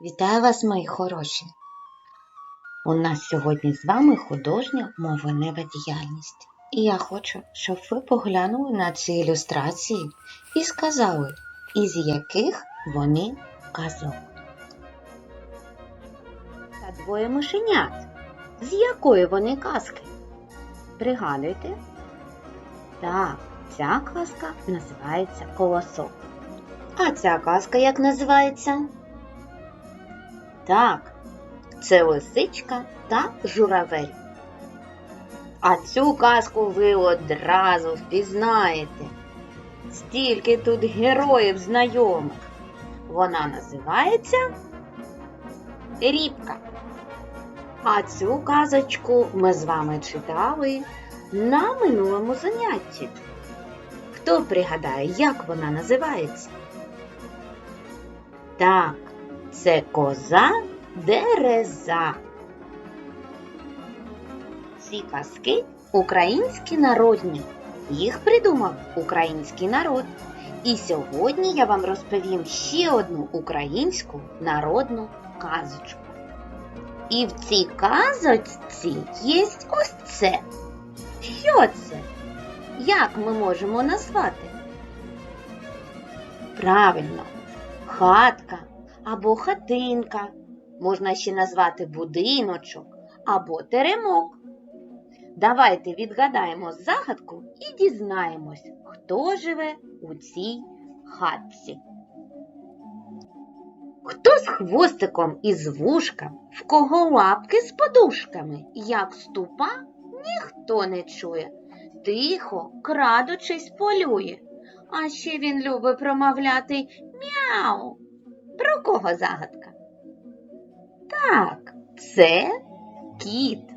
Вітаю вас, мої хороші! У нас сьогодні з вами художня мовленева діяльність. І я хочу, щоб ви поглянули на ці ілюстрації і сказали, із яких вони казок. Та двоє мишенят. З якої вони казки? Пригадуйте? Так, ця казка називається Колосок. А ця казка як називається? Так, це лисичка та журавель. А цю казку ви одразу впізнаєте. Стільки тут героїв знайомих. Вона називається Рібка. А цю казочку ми з вами читали на минулому занятті. Хто пригадає, як вона називається? Так, це коза дереза. Ці казки українські народні. Їх придумав український народ. І сьогодні я вам розповім ще одну українську народну казочку. І в цій казочці є ось це. Що це? Як ми можемо назвати? Правильно, хатка або хатинка. Можна ще назвати будиночок або теремок. Давайте відгадаємо загадку і дізнаємось, хто живе у цій хатці. Хто з хвостиком і з вушком, в кого лапки з подушками, як ступа, ніхто не чує. Тихо, крадучись, полює. А ще він любить промовляти мяу. Про кого загадка? Так, це кіт.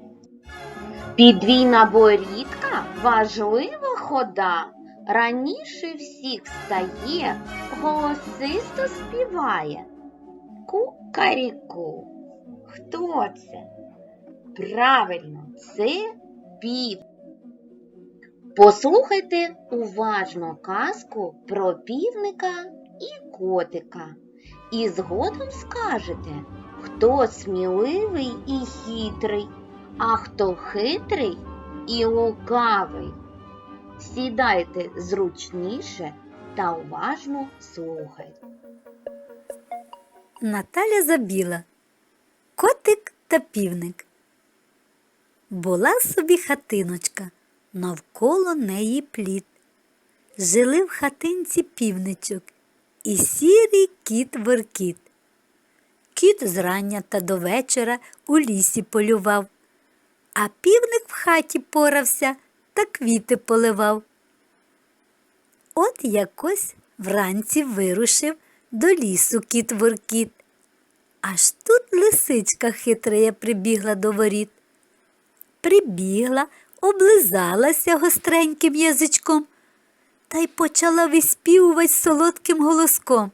Підвійна борідка важлива хода. Раніше всіх встає, голосисто співає. Кукаріку. Хто це? Правильно, це пів. Послухайте уважно казку про півника і котика. І згодом скажете, хто сміливий і хитрий, а хто хитрий і лукавий. Сідайте зручніше та уважно слухайте. Наталя Забіла Котик та півник. Була собі хатиночка, навколо неї плід. Жили в хатинці півничок і сірий кіт воркіт. Кіт зрання та до вечора у лісі полював, а півник в хаті порався та квіти поливав. От якось вранці вирушив до лісу кіт воркіт. Аж тут лисичка хитрая прибігла до воріт. Прибігла, облизалася гостреньким язичком та й почала виспівувати солодким голоском.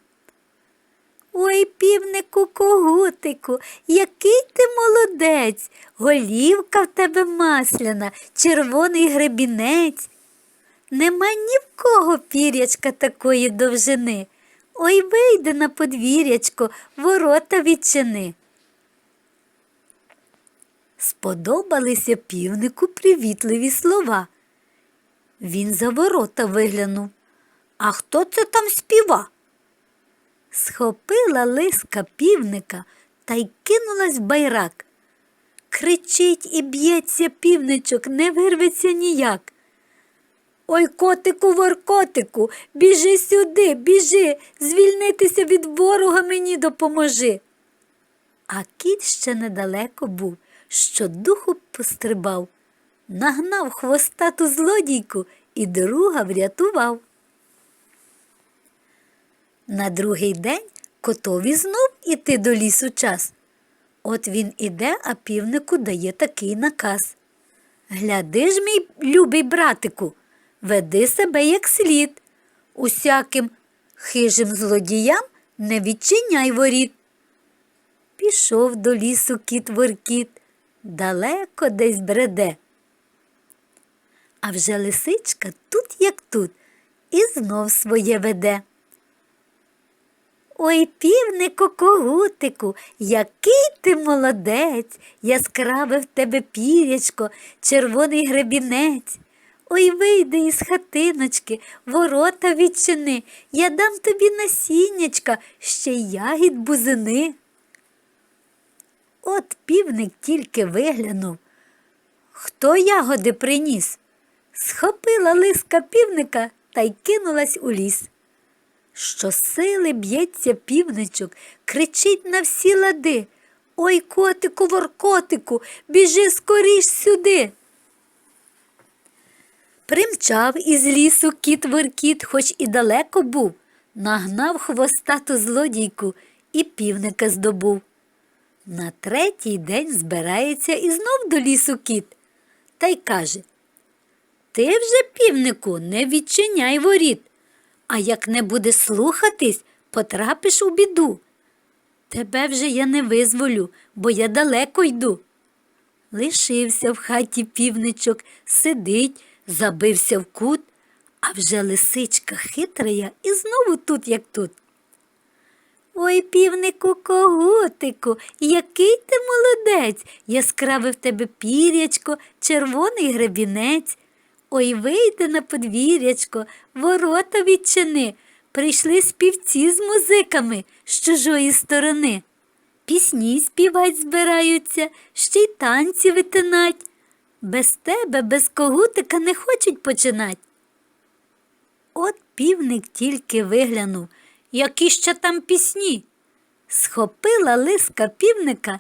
Ой, півнику когутику, який ти молодець, голівка в тебе масляна, червоний гребінець. Нема ні в кого пірячка такої довжини. Ой, вийди на подвір'ячко, ворота відчини. Сподобалися півнику привітливі слова. Він за ворота виглянув. А хто це там співа? Схопила лиска півника та й кинулась в байрак. Кричить і б'ється півничок, не вирветься ніяк. Ой, котику, воркотику, біжи сюди, біжи, звільнитися від ворога мені допоможи. А кіт ще недалеко був, що духу пострибав, нагнав хвостату злодійку і друга врятував. На другий день котові знов іти до лісу час. От він іде, а півнику дає такий наказ. Гляди ж, мій любий братику, веди себе як слід. Усяким хижим злодіям не відчиняй воріт. Пішов до лісу кіт воркіт, далеко десь бреде. А вже лисичка тут, як тут, і знов своє веде. Ой, півнику когутику, який ти молодець, яскраве в тебе пірячко, червоний гребінець. Ой, вийди із хатиночки, ворота відчини, я дам тобі насіннячка, ще ягід бузини. От півник тільки виглянув. Хто ягоди приніс? Схопила лиска півника та й кинулась у ліс. Щосили б'ється півничок, кричить на всі лади. Ой, котику, воркотику, біжи скоріш сюди. Примчав із лісу кіт воркіт, хоч і далеко був, нагнав хвостату злодійку і півника здобув. На третій день збирається і знов до лісу кіт та й каже Ти вже, півнику, не відчиняй воріт, а як не буде слухатись, потрапиш у біду. Тебе вже я не визволю, бо я далеко йду. Лишився в хаті півничок, сидить, забився в кут, а вже лисичка хитрая і знову тут, як тут. Ой, півнику когутику, який ти молодець, яскраве в тебе пірячко, червоний гребінець. Ой, вийди на подвір'ячко, ворота відчини. Прийшли співці з музиками з чужої сторони. Пісні співать збираються, ще й танці витинать. Без тебе, без когутика не хочуть починать. От півник тільки виглянув, які ще там пісні. Схопила лиска півника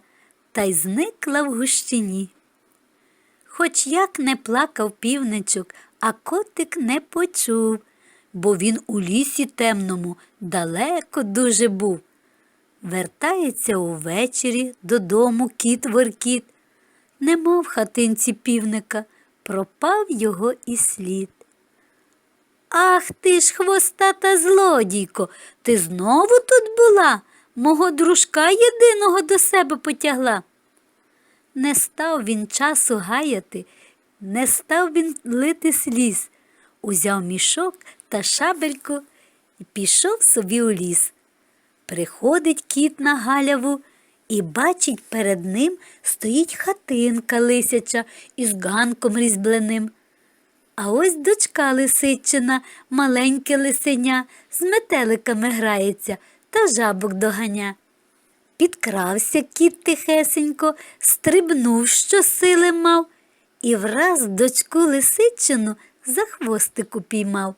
та й зникла в гущині. Хоч як не плакав півничок, а котик не почув, бо він у лісі темному далеко дуже був. Вертається увечері додому кіт воркіт. Нема в хатинці півника, пропав його і слід. Ах ти ж хвостата злодійко, ти знову тут була, мого дружка єдиного до себе потягла. Не став він часу гаяти, не став він лити сліз, узяв мішок та шабельку і пішов собі у ліс. Приходить кіт на галяву і бачить, перед ним стоїть хатинка лисяча із ганком різьбленим. А ось дочка лисичина, маленьке лисеня, з метеликами грається та жабок доганя. Підкрався кіт тихесенько, стрибнув, що сили мав, і враз дочку лисичину за хвостик упіймав.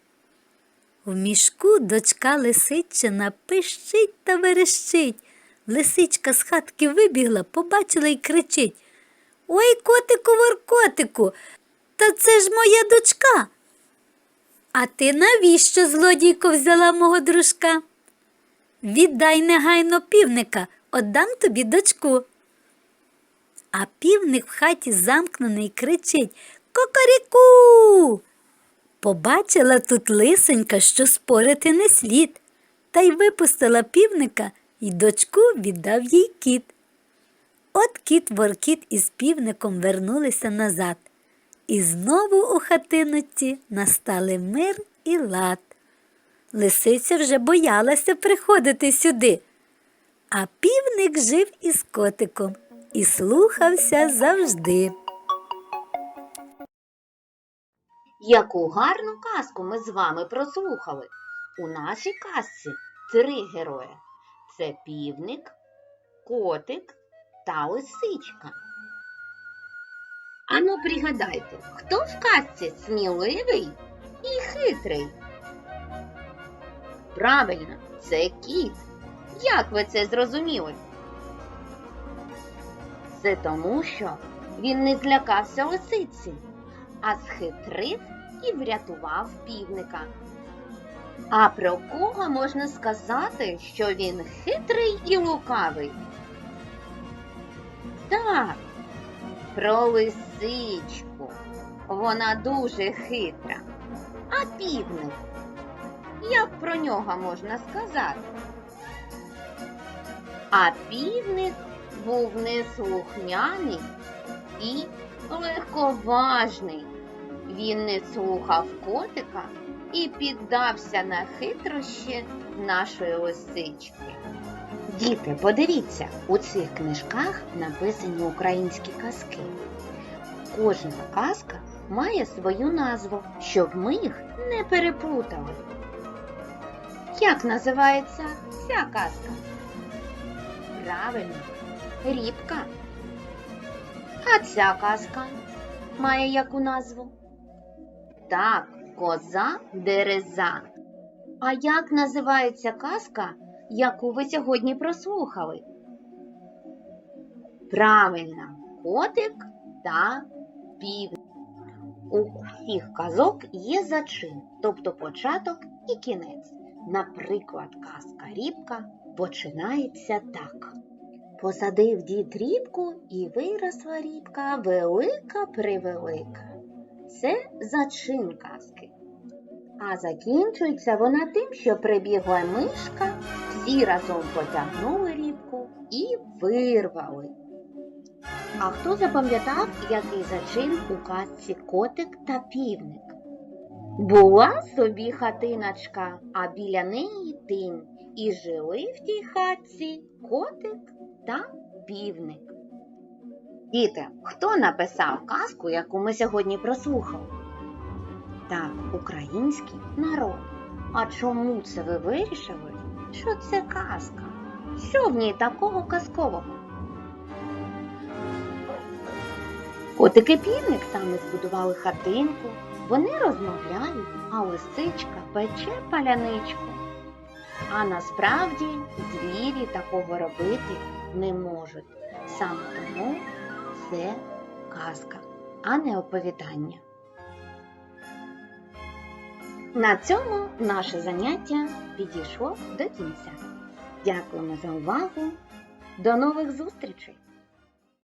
В мішку дочка лисичина пищить та верещить. Лисичка з хатки вибігла, побачила й кричить Ой, котику, воркотику, та це ж моя дочка. А ти навіщо, злодійко, взяла мого дружка? Віддай негайно півника, отдам тобі дочку. А півник в хаті замкнений кричить Кокаріку. Побачила тут лисенька, що спорити не слід, та й випустила півника, і дочку віддав їй кіт. От кіт воркіт із півником вернулися назад, і знову у хатиноці настали мир і лад. Лисиця вже боялася приходити сюди, а півник жив із котиком і слухався завжди. Яку гарну казку ми з вами прослухали. У нашій казці три герої. Це півник, котик та лисичка. Ану пригадайте, хто в казці сміливий і хитрий? Правильно, це кіт. Як ви це зрозуміли? Це тому, що він не злякався лисиці, а схитрив і врятував півника. А про кого можна сказати, що він хитрий і лукавий? Так, про лисичку. Вона дуже хитра. А півник? Як про нього можна сказати? А півник був неслухняний і легковажний. Він не слухав котика і піддався на хитрощі нашої лисички. Діти, подивіться, у цих книжках написані українські казки. Кожна казка має свою назву, щоб ми їх не переплутали. Як називається ця казка? Правильно, рібка. А ця казка має яку назву? Так, коза дереза. А як називається казка, яку ви сьогодні прослухали? Правильно, котик та півник. У всіх казок є зачин, тобто початок і кінець. Наприклад, казка Рібка починається так. Посадив дід рібку і виросла рібка велика превелика. Це зачин казки. А закінчується вона тим, що прибігла мишка, всі разом потягнули рібку і вирвали. А хто запам'ятав, який зачин у казці котик та півник? Була собі хатиночка, а біля неї тин, і жили в тій хатці котик та півник. Діти, хто написав казку, яку ми сьогодні прослухали? Так, український народ. А чому це ви вирішили? Що це казка? Що в ній такого казкового? Котики півник саме збудували хатинку, вони розмовляють, а лисичка пече паляничку. А насправді звірі такого робити не можуть. Саме тому це казка, а не оповідання. На цьому наше заняття підійшло до кінця. Дякуємо за увагу. До нових зустрічей!